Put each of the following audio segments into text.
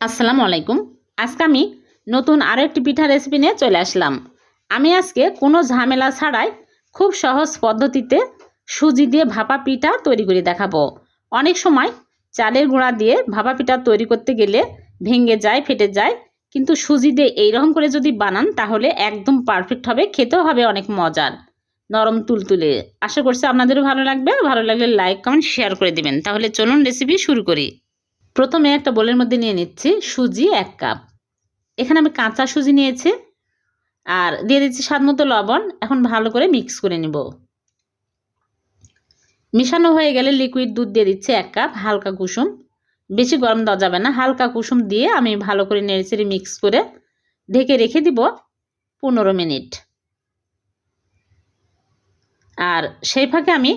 আসসালামু আলাইকুম। আজকে আমি নতুন আরও একটি পিঠা রেসিপি নিয়ে চলে আসলাম। আমি আজকে কোনো ঝামেলা ছাড়াই খুব সহজ পদ্ধতিতে সুজি দিয়ে ভাপা পিঠা তৈরি করে দেখাবো। অনেক সময় চালের গুঁড়া দিয়ে ভাপা পিঠা তৈরি করতে গেলে ভেঙে যায়, ফেটে যায়। কিন্তু সুজি দিয়ে এইরকম করে যদি বানান, তাহলে একদম পারফেক্ট হবে, খেতেও হবে অনেক মজার। নরম তুলতুলে। আশা করছি আপনাদেরও ভালো লাগবে। ভালো লাগলে লাইক কমেন্ট শেয়ার করে দিবেন। তাহলে চলুন রেসিপি শুরু করি। প্রথমে একটা বোলের মধ্যে নিয়ে নিচ্ছি সুজি এক কাপ। এখানে আমি কাঁচা সুজি নিয়েছি আর দিয়ে দিচ্ছি স্বাদ মতো লবণ। এখন ভালো করে মিক্স করে নিব। মিশানো হয়ে গেলে লিকুইড দুধ দিয়ে দিচ্ছি এক কাপ হালকা কুসুম। বেশি গরম দেওয়া যাবে না। হালকা কুসুম দিয়ে আমি ভালো করে নেড়েচেড়ে মিক্স করে ঢেকে রেখে দিব পনেরো মিনিট। আর সেই ফাঁকে আমি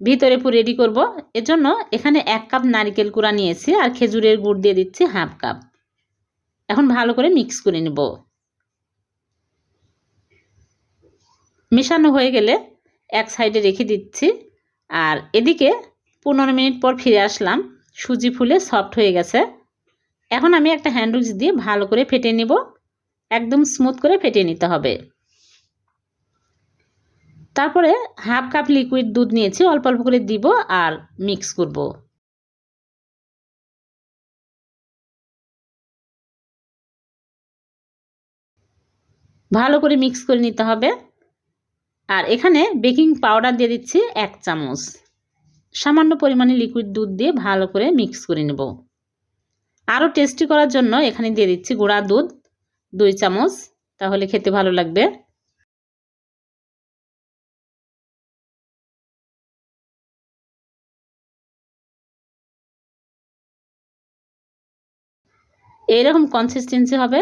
ভিতরে পুরো রেডি করব। এজন্য এখানে এক কাপ নারকেল কুড়া নিয়েছি আর খেজুরের গুড় দিয়ে দিচ্ছি হাফ কাপ এখন ভালো করে মিক্স করে নেব। মেশানো হয়ে গেলে এক সাইডে রেখে দিচ্ছি। আর এদিকে পনেরো মিনিট পর ফিরে আসলাম। সুজি ফুলে সফট হয়ে গেছে। এখন আমি একটা হ্যান্ড উইক্স দিয়ে ভালো করে ফেটে নেব। একদম স্মুথ করে ফেটে নিতে হবে। তারপরে হাফ কাপ লিকুইড দুধ নিয়েছি, অল্প অল্প করে দিব আর মিক্স করব। ভালো করে মিক্স করে নিতে হবে। আর এখানে বেকিং পাউডার দিয়ে দিচ্ছি এক চামচ। সামান্য পরিমাণে লিকুইড দুধ দিয়ে ভালো করে মিক্স করে নেব। আরও টেস্টি করার জন্য এখানে দিয়ে দিচ্ছি গুঁড়া দুধ, দুই চামচ, তাহলে খেতে ভালো লাগবে। এইরকম কনসিস্টেন্সি হবে।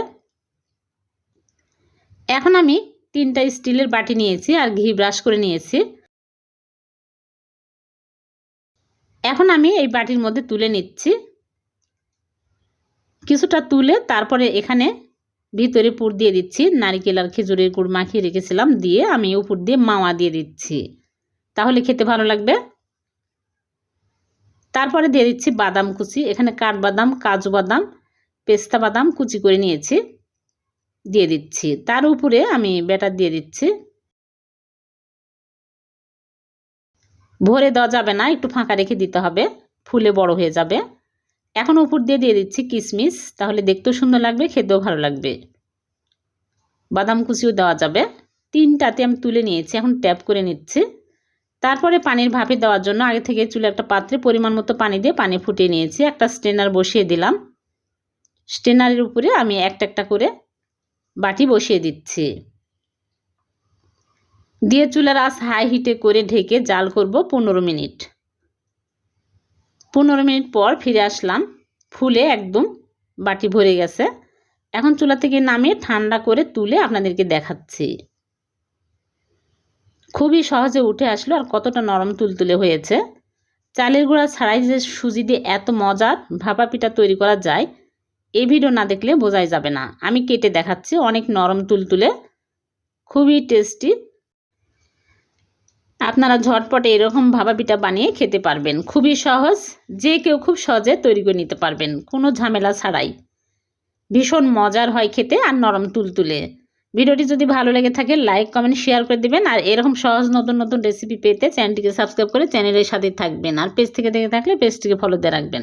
এখন আমি তিনটা স্টিলের বাটি নিয়েছি আর ঘি ব্রাশ করে নিয়েছি। এখন আমি এই বাটির মধ্যে তুলে নিচ্ছি। কিছুটা তুলে তারপরে এখানে ভিতরে পুর দিয়ে দিচ্ছি। নারিকেল আর খেজুরের গুড় মাখিয়ে রেখেছিলাম। দিয়ে আমি উপর দিয়ে মাওয়া দিয়ে দিচ্ছি। তাহলে খেতে ভালো লাগবে। তারপরে দিয়ে দিচ্ছি বাদাম কুচি। এখানে কাঠবাদাম, কাজু বাদাম পেস্তা বাদাম কুচি করে নিয়েছি, দিয়ে দিচ্ছি। তার উপরে আমি ব্যাটার দিয়ে দিচ্ছি। ভরে দেওয়া যাবে না, একটু ফাঁকা রেখে দিতে হবে, ফুলে বড় হয়ে যাবে। এখন উপর দিয়ে দিয়ে দিচ্ছি কিশমিশ তাহলে দেখতেও সুন্দর লাগবে, খেতেও ভালো লাগবে। বাদাম কুচিও দেওয়া যাবে। তিনটাতে আমি তুলে নিয়েছি, এখন ট্যাপ করে নিচ্ছি। তারপরে পানির ভাপে দেওয়ার জন্য আগে থেকে চুলে একটা পাত্রে পরিমাণ মতো পানি দিয়ে পানি ফুটিয়ে নিয়েছি। একটা স্ট্রেনার বসিয়ে দিলাম। স্টেনারের উপরে আমি একটা একটা করে বাটি বসিয়ে দিচ্ছি। দিয়ে চুলার আস হাই হিটে করে ঢেকে জাল করব পনেরো মিনিট। পনেরো মিনিট পর ফিরে আসলাম। ফুলে একদম বাটি ভরে গেছে। এখন চুলা থেকে নামিয়ে ঠান্ডা করে তুলে আপনাদেরকে দেখাচ্ছি। খুবই সহজে উঠে আসলো আর কতটা নরম তুলতুলে হয়েছে। চালের গুঁড়া ছাড়াই যে সুজি দিয়ে এত মজার ভাপা পিঠা তৈরি করা যায় এই ভিডিও না দেখলে বোঝাই যাবে না। আমি কেটে দেখাচ্ছি, অনেক নরম তুলতুলে। খুবই টেস্টি আপনারা ঝটপটে এরকম ভাবা পিঠা বানিয়ে খেতে পারবেন। খুবই সহজ, যে কেউ খুব সহজে তৈরি করে নিতে পারবেন, কোনো ঝামেলা ছাড়াই। ভীষণ মজার হয় খেতে আর নরম তুলতুলে। ভিডিওটি যদি ভালো লেগে থাকে লাইক কমেন্ট শেয়ার করে দেবেন। আর এরকম সহজ নতুন নতুন রেসিপি পেতে চ্যানেলটিকে সাবস্ক্রাইব করে চ্যানেলের সাথে থাকবেন। আর পেজ থেকে দেখে থাকলে পেজটিকে ফলো দিয়ে রাখবেন।